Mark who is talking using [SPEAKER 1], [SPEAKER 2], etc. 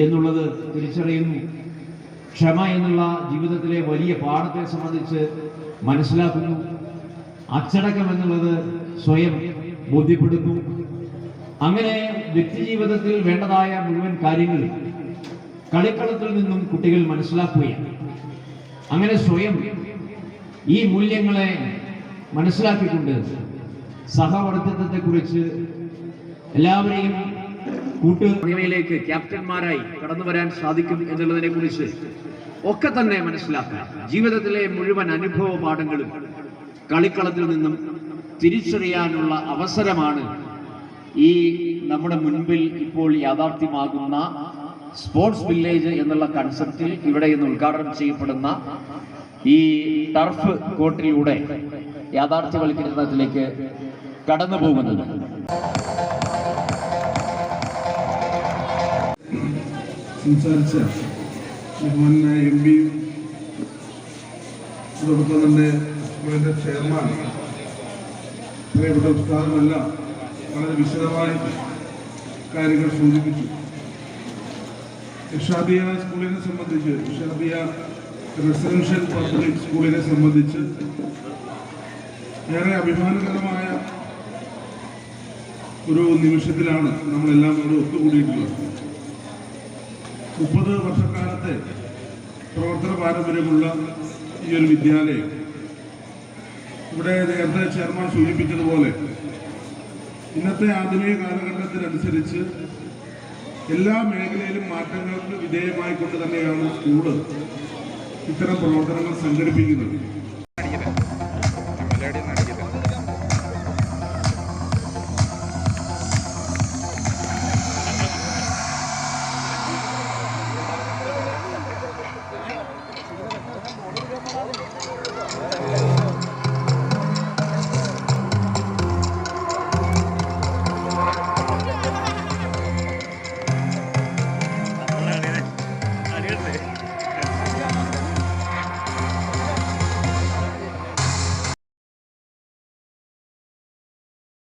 [SPEAKER 1] എന്നുള്ളത് തിരിച്ചറിയുന്നു. ക്ഷമ എന്നുള്ള ജീവിതത്തിലെ വലിയ പാഠത്തെ സംബന്ധിച്ച് മനസ്സിലാക്കുന്നു. അച്ചടക്കം എന്നുള്ളത് സ്വയം ബോധ്യപ്പെടുന്നു. അങ്ങനെ വ്യക്തിജീവിതത്തിൽ വേണ്ടതായ മുഴുവൻ കാര്യങ്ങളും കളിക്കളത്തിൽ നിന്നും കുട്ടികൾ മനസ്സിലാക്കുകയാണ്. അങ്ങനെ സ്വയം ഈ മൂല്യങ്ങളെ മനസ്സിലാക്കിക്കൊണ്ട് സഹവർത്തിത്വത്തെക്കുറിച്ച് എല്ലാവരെയും കൂട്ട് എന്നിവയിലേക്ക് ക്യാപ്റ്റന്മാരായി കടന്നു വരാൻ സാധിക്കും എന്നുള്ളതിനെ കുറിച്ച് ഒക്കെ തന്നെ മനസ്സിലാക്കുക ജീവിതത്തിലെ മുഴുവൻ അനുഭവ പാഠങ്ങളും കളിക്കളത്തിൽ നിന്നും തിരിച്ചറിയാനുള്ള അവസരമാണ് ഈ നമ്മുടെ മുൻപിൽ ഇപ്പോൾ യാഥാർത്ഥ്യമാകുന്ന സ്പോർട്സ് വില്ലേജ് എന്നുള്ള കൺസെപ്റ്റിൽ ഇവിടെ ഇന്ന് ഉദ്ഘാടനം ചെയ്യപ്പെടുന്ന ഈ ടർഫ് കോർട്ടിലൂടെ യാഥാർത്ഥ്യവൽക്കരണത്തിലേക്ക് കടന്നു പോകുന്നത്
[SPEAKER 2] സംസാരിച്ച ബഹുമാനായ എം പി അതോടൊപ്പം തന്നെ സ്കൂളിന്റെ ചെയർമാൻ പ്രിയപ്പെട്ട ഉസ്താദുമെല്ലാം വളരെ വിശദമായി കാര്യങ്ങൾ സൂചിപ്പിച്ചു. ഇഷാബിയ സ്കൂളിനെ സംബന്ധിച്ച് ഇഷാബിയ റെസിഡൻഷ്യൽ പബ്ലിക് സ്കൂളിനെ സംബന്ധിച്ച് ഏറെ അഭിമാനകരമായ ഒരു നിമിഷത്തിലാണ് നമ്മളെല്ലാം ഇവിടെ ഒത്തുകൂടിയിട്ടുള്ളത്. മുപ്പത് വർഷക്കാലത്തെ പ്രവർത്തന പാരമ്പര്യമുള്ള ഈ ഒരു വിദ്യാലയം. ഇവിടെ നേരത്തെ ചെയർമാൻ സൂചിപ്പിച്ചതുപോലെ ഇന്നത്തെ ആധുനിക കാലഘട്ടത്തിനനുസരിച്ച് എല്ലാ മേഖലയിലും മാറ്റങ്ങൾക്ക് വിധേയമായിക്കൊണ്ട് തന്നെയാണ് സ്കൂൾ ഇത്തരം പ്രവർത്തനങ്ങൾ സംഘടിപ്പിക്കുന്നത്.